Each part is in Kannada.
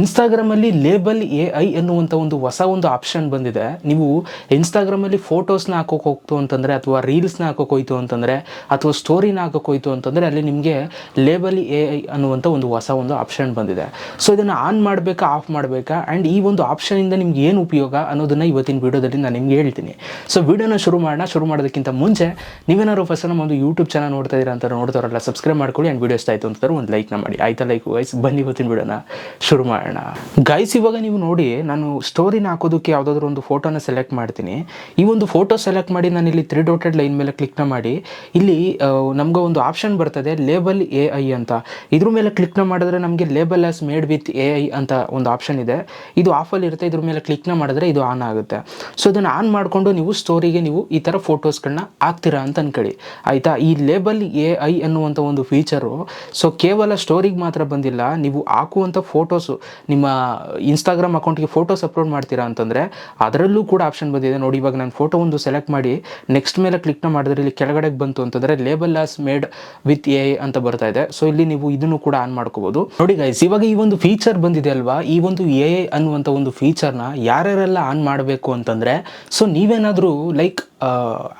ಇನ್ಸ್ಟಾಗ್ರಾಮಲ್ಲಿ ಲೇಬಲ್ ಎ ಐ ಎನ್ನುವಂಥ ಒಂದು ಹೊಸ ಒಂದು ಆಪ್ಷನ್ ಬಂದಿದೆ. ನೀವು ಇನ್ಸ್ಟಾಗ್ರಾಮಲ್ಲಿ ಫೋಟೋಸ್ನ ಹಾಕೋಕೆ ಹೋಗ್ತು ಅಂತಂದರೆ ಅಥವಾ ರೀಲ್ಸ್ನ ಹಾಕೋಕೆ ಹೋಯ್ತು ಅಂತಂದರೆ ಅಥವಾ ಸ್ಟೋರಿನ ಹಾಕೋಕೆ ಹೋಯ್ತು ಅಂತಂದರೆ ಅಲ್ಲಿ ನಿಮಗೆ ಲೇಬಲ್ ಎ ಐ ಅನ್ನುವಂಥ ಒಂದು ಹೊಸ ಒಂದು ಆಪ್ಷನ್ ಬಂದಿದೆ. ಸೊ ಇದನ್ನು ಆನ್ ಮಾಡಬೇಕಾ ಆಫ್ ಮಾಡಬೇಕಾ? ಆ್ಯಂಡ್ ಈ ಒಂದು ಆಪ್ಷನಿಂದ ನಿಮ್ಗೆ ಏನು ಉಪಯೋಗ ಅನ್ನೋದನ್ನು ಇವತ್ತಿನ ವಿಡಿಯೋದಲ್ಲಿ ನಾನು ನಿಮ್ಗೆ ಹೇಳ್ತೀನಿ. ಸೊ ವಿಡಿಯೋನ ಶುರು ಮಾಡೋಣ. ಶುರು ಮಾಡೋದಕ್ಕಿಂತ ಮುಂಚೆ ನೀವೇನಾದ್ರು ಫಸ್ಟ್ ನಮ್ಮ ಒಂದು ಯೂಟ್ಯೂಬ್ ಚಾನಲ್ ನೋಡ್ತಾ ಇದ್ದೀರಾ ಅಂತ ನೋಡ್ತಾರಲ್ಲ ಸಬ್ಸ್ಕ್ರೈಬ್ ಮಾಡ್ಕೊಳ್ಳಿ. ಆ್ಯಂಡ್ ವಿಡಿಯೋ ಇಷ್ಟ ಆಯಿತು ಅಂತಂದ್ರೆ ಒಂದು ಲೈಕ್ನ ಮಾಡಿ. ಆಯ್ತಾ ಲೈಕ್ ವೈಸ್ ಬನ್ನಿ ಇವತ್ತಿನ ವಿಡಿಯೋನ. ಶುರು ಮಾಡೋಣ. ಗೈಸ್ ಇವಾಗ ನೀವು ನೋಡಿ, ನಾನು ಸ್ಟೋರಿನ ಹಾಕೋದಕ್ಕೆ ಯಾವುದಾದ್ರೂ ಒಂದು ಫೋಟೋನ ಸೆಲೆಕ್ಟ್ ಮಾಡ್ತೀನಿ. ಈ ಒಂದು ಫೋಟೋ ಸೆಲೆಕ್ಟ್ ಮಾಡಿ ನಾನು ಇಲ್ಲಿ ತ್ರೀ ಡೋಟೆಡ್ ಲೈನ್ ಮೇಲೆ ಕ್ಲಿಕ್ನ ಮಾಡಿ, ಇಲ್ಲಿ ನಮ್ಗೆ ಒಂದು ಆಪ್ಷನ್ ಬರ್ತದೆ ಲೇಬಲ್ ಎ ಐ ಅಂತ. ಇದ್ರ ಮೇಲೆ ಕ್ಲಿಕ್ನ ಮಾಡಿದ್ರೆ ನಮಗೆ label as made with A I ಅಂತ ಒಂದು ಆಪ್ಷನ್ ಇದೆ. ಇದು ಆಫಲ್ಲಿ ಇರುತ್ತೆ, ಇದ್ರ ಮೇಲೆ ಕ್ಲಿಕ್ನ ಮಾಡಿದ್ರೆ ಇದು ಆನ್ ಆಗುತ್ತೆ. ಸೊ ಇದನ್ನು ಆನ್ ಮಾಡಿಕೊಂಡು ನೀವು ಸ್ಟೋರಿಗೆ ನೀವು ಈ ಥರ ಫೋಟೋಸ್ಗಳನ್ನ ಹಾಕ್ತೀರಾ ಅಂತ ಅನ್ಕೊಳ್ಳಿ. ಆಯಿತಾ? ಈ ಲೇಬಲ್ ಎ ಐ ಅನ್ನುವಂಥ ಒಂದು ಫೀಚರು ಸೊ ಕೇವಲ ಸ್ಟೋರಿಗೆ ಮಾತ್ರ ಬಂದಿಲ್ಲ, ನೀವು ಹಾಕುವಂಥ ಫೋಟೋಸು ನಿಮ್ಮ ಇನ್ಸ್ಟಾಗ್ರಾಮ್ ಅಕೌಂಟ್ಗೆ ಫೋಟೋಸ್ ಅಪ್ಲೋಡ್ ಮಾಡ್ತೀರಾ ಅಂತಂದರೆ ಅದರಲ್ಲೂ ಕೂಡ ಆಪ್ಷನ್ ಬಂದಿದೆ. ನೋಡಿ, ಇವಾಗ ನಾನು ಫೋಟೋ ಒಂದು ಸೆಲೆಕ್ಟ್ ಮಾಡಿ ನೆಕ್ಸ್ಟ್ ಮೇಲೆ ಕ್ಲಿಕ್ನ ಮಾಡಿದ್ರೆ ಇಲ್ಲಿ ಕೆಳಗಡೆಗೆ ಬಂತು ಅಂತಂದರೆ label as made with A ಅಂತ ಬರ್ತಾ ಇದೆ. ಸೊ ಇಲ್ಲಿ ನೀವು ಇದನ್ನು ಕೂಡ ಆನ್ ಮಾಡ್ಕೋಬಹುದು ನೋಡಿ ಗೈಸ್ ಇವಾಗ ಈ ಒಂದು ಫೀಚರ್ ಬಂದಿದೆ ಅಲ್ವಾ? ಈ ಒಂದು ಎ ಅನ್ನುವಂಥ ಒಂದು ಫೀಚರ್ನ ಯಾರ್ಯಾರೆಲ್ಲ ಆನ್ ಮಾಡಬೇಕು ಅಂತಂದರೆ ಸೊ ನೀವೇನಾದರೂ ಲೈಕ್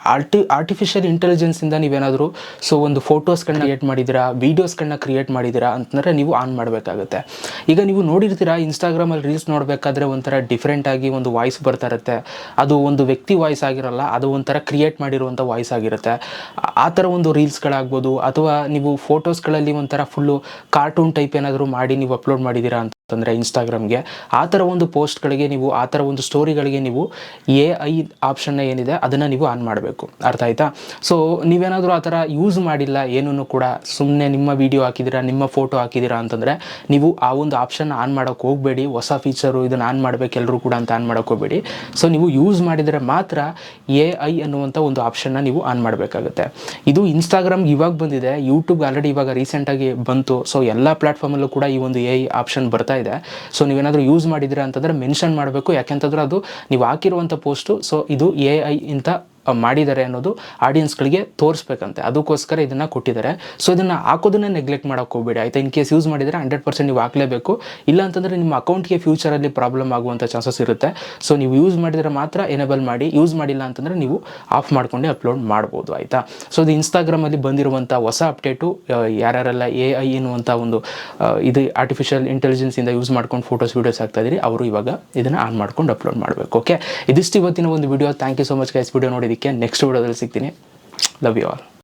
ಆರ್ಟಿ ಆರ್ಟಿಫಿಷಿಯಲ್ ಇಂಟೆಲಿಜೆನ್ಸಿಂದ ನೀವೇನಾದರೂ ಸೊ ಒಂದು ಫೋಟೋಸ್ಗಳನ್ನ ಕ್ರಿಯೇಟ್ ಮಾಡಿದ್ದೀರಾ ವೀಡಿಯೋಸ್ಗಳನ್ನ ಕ್ರಿಯೇಟ್ ಮಾಡಿದ್ದೀರಾ ಅಂತಂದರೆ ನೀವು ಆನ್ ಮಾಡಬೇಕಾಗುತ್ತೆ. ಈಗ ನೀವು ನೋಡಿರ್ತೀರಾ ಇನ್ಸ್ಟಾಗ್ರಾಮಲ್ಲಿ ರೀಲ್ಸ್ ನೋಡಬೇಕಾದ್ರೆ ಒಂಥರ ಡಿಫ್ರೆಂಟಾಗಿ ಒಂದು ವಾಯ್ಸ್ ಬರ್ತಾ ಇರುತ್ತೆ. ಅದು ಒಂದು ವ್ಯಕ್ತಿ ವಾಯ್ಸ್ ಆಗಿರಲ್ಲ, ಅದು ಒಂಥರ ಕ್ರಿಯೇಟ್ ಮಾಡಿರುವಂಥ ವಾಯ್ಸ್ ಆಗಿರುತ್ತೆ. ಆ- ಥರ ಒಂದು ರೀಲ್ಸ್ಗಳಾಗ್ಬೋದು ಅಥವಾ ನೀವು ಫೋಟೋಸ್ಗಳಲ್ಲಿ ಒಂಥರ ಫುಲ್ಲು ಕಾರ್ಟೂನ್ ಟೈಪ್ ಏನಾದರೂ ಮಾಡಿ ನೀವು ಅಪ್ಲೋಡ್ ಮಾಡಿದ್ದೀರಾ ಅಂತಂದರೆ ಇನ್ಸ್ಟಾಗ್ರಾಮ್ಗೆ ಆ ಥರ ಒಂದು ಪೋಸ್ಟ್ಗಳಿಗೆ ನೀವು, ಆ ಥರ ಒಂದು ಸ್ಟೋರಿಗಳಿಗೆ ನೀವು ಎ ಐ ಆಪ್ಷನ್ನ ಏನಿದೆ ಅದನ್ನು ನೀವು ಆನ್ ಮಾಡಬೇಕು. ಅರ್ಥ ಆಯ್ತಾ? ಸೊ ನೀವೇನಾದರೂ ಆ ಥರ ಯೂಸ್ ಮಾಡಿಲ್ಲ ಏನೂ ಕೂಡ ಸುಮ್ಮನೆ ನಿಮ್ಮ ವಿಡಿಯೋ ಹಾಕಿದ್ದೀರಾ ನಿಮ್ಮ ಫೋಟೋ ಹಾಕಿದ್ದೀರಾ ಅಂತಂದರೆ ನೀವು ಆ ಒಂದು ಆಪ್ಷನ್ ಆನ್ ಮಾಡೋಕ್ಕೆ ಹೋಗಬೇಡಿ, ಹೊಸ ಫೀಚರು ಇದನ್ನು ಆನ್ ಮಾಡಬೇಕು ಎಲ್ಲರೂ ಕೂಡ ಅಂತ ಆನ್ ಮಾಡೋಕ್ಕೆ ಹೋಗಬೇಡಿ. ಸೊ ನೀವು ಯೂಸ್ ಮಾಡಿದರೆ ಮಾತ್ರ ಎ ಐ ಅನ್ನುವಂಥ ಒಂದು ಆಪ್ಷನ್ನ ನೀವು ಆನ್ ಮಾಡಬೇಕಾಗುತ್ತೆ. ಇದು ಇನ್ಸ್ಟಾಗ್ರಾಮ್ಗೆ ಇವಾಗ ಬಂದಿದೆ ಯೂಟ್ಯೂಬ್ ಆಲ್ರೆಡಿ ಇವಾಗ ರೀಸೆಂಟಾಗಿ ಬಂತು ಸೊ ಎಲ್ಲ ಪ್ಲಾಟ್ಫಾರ್ಮಲ್ಲೂ ಕೂಡ ಈ ಒಂದು ಎ ಐ ಆಪ್ಷನ್ ಬರ್ತಾ ಇದೆ. ಸೊ ನೀವೇನಾದರೂ ಯೂಸ್ ಮಾಡಿದ್ದೀರಾ ಅಂತಂದರೆ ಮೆನ್ಷನ್ ಮಾಡಬೇಕು. ಯಾಕೆಂತಂದ್ರೆ ಅದು ನೀವು ಹಾಕಿರುವಂಥ ಪೋಸ್ಟು ಸೊ ಇದು ಎ ಐ ಇಂತ ಮಾಡಿದ್ದಾರೆ ಅನ್ನೋದು ಆಡಿಯನ್ಸ್ಗಳಿಗೆ ತೋರಿಸ್ಬೇಕಂತೆ. ಅದಕ್ಕೋಸ್ಕರ ಇದನ್ನು ಕೊಟ್ಟಿದ್ದಾರೆ. ಸೊ ಇದನ್ನು ಹಾಕೋದನ್ನ ನೆಗ್ಲೆಕ್ಟ್ ಮಾಡೋಕೆ ಹೋಗಬೇಡಿ. ಆಯಿತಾ ಇನ್ ಕೇಸ್ ಯೂಸ್ ಮಾಡಿದರೆ ಹಂಡ್ರೆಡ್ ಪರ್ಸೆಂಟ್ ನೀವು ಹಾಕಲೇಬೇಕು. ಇಲ್ಲ ಅಂತಂದರೆ ನಿಮ್ಮ ಅಕೌಂಟ್ಗೆ ಫ್ಯೂಚರಲ್ಲಿ ಪ್ರಾಬ್ಲಮ್ ಆಗುವಂಥ ಚಾನ್ಸಸ್ ಇರುತ್ತೆ. ಸೊ ನೀವು ಯೂಸ್ ಮಾಡಿದರೆ ಮಾತ್ರ ಎನೇಬಲ್ ಮಾಡಿ ಯೂಸ್ ಮಾಡಿಲ್ಲ ಅಂತಂದರೆ ನೀವು ಆಫ್ ಮಾಡಿಕೊಂಡೆ ಅಪ್ಲೋಡ್ ಮಾಡ್ಬೋದು, ಆಯಿತಾ? ಸೊ ಇದು ಇನ್ಸ್ಟಾಗ್ರಾಮಲ್ಲಿ ಬಂದಿರುವಂಥ ಹೊಸ ಅಪ್ಡೇಟು ಯಾರ್ಯಾರೆಲ್ಲ ಎ ಐ ಎನ್ನುವಂಥ ಒಂದು ಇದು ಆರ್ಟಿಫಿಷಿಯಲ್ ಇಂಟೆಲಿಜೆನ್ಸಿಂದ ಯೂಸ್ ಮಾಡ್ಕೊಂಡು ಫೋಟೋಸ್ ವೀಡಿಯೋಸ್ ಆಗ್ತಾ ಅವರು ಇವಾಗ ಇದನ್ನು ಆನ್ ಮಾಡ್ಕೊಂಡು ಅಪ್ಲೋಡ್ ಮಾಡಬೇಕು ಓಕೆ ಇದಿಷ್ಟು ಇವತ್ತಿನ ಒಂದು video thank you so much guys video ನೋಡಿದ್ದಕ್ಕೆ ನೆಕ್ಸ್ಟ್ ವಿಡಿಯೋದಲ್ಲಿ ಸಿಗ್ತೀನಿ. Love you all